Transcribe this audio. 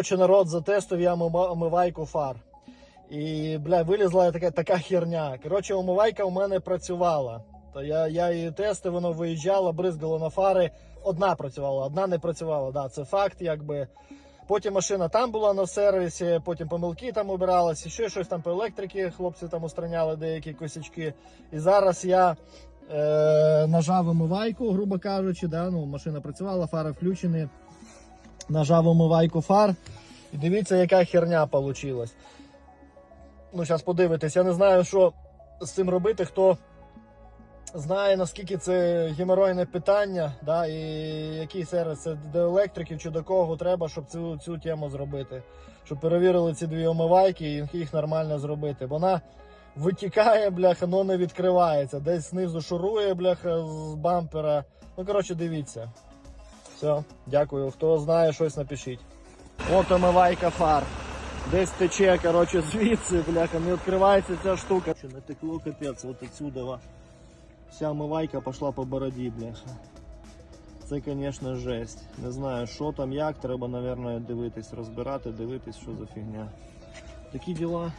Коротше, народ затестив я омивайку фар. І, бля, вилізла така, така херня. Коротше, омивайка у мене працювала. То я, я її тестив, воно виїжджало, бризгало на фари. Одна працювала, одна не працювала. Да, це факт, якби. Потім машина там була на сервісі, потім помилки там обиралися, ще щось там по електриці, хлопці там устраняли деякі косячки. І зараз я е, нажав омивайку, грубо кажучи, да, ну, машина працювала, фари включені. Нажав омивайку фар. І дивіться, яка херня вийшла. Ну, зараз подивитись. Я не знаю, що з цим робити, хто знає, наскільки це геморойне питання, да, і який сервіс це до електриків чи до кого треба, щоб цю, цю тему зробити. Щоб перевірили ці дві омивайки і їх нормально зробити. Вона витікає, бляха, но не відкривається. Десь знизу шурує, бляха, з бампера. Ну, коротше, дивіться. Все, дякую. Хто знає, щось напишіть. От омивайка фар. Десь тече, коротше, звідси, бляха, не відкривається ця штука. Що не текло капець, от отсюда. Вся омивайка пішла по бороді, бляха. Це, звісно, жесть. Не знаю, що там, як, треба, мабуть, дивитись, розбирати, дивитись, що за фігня. Такі діла.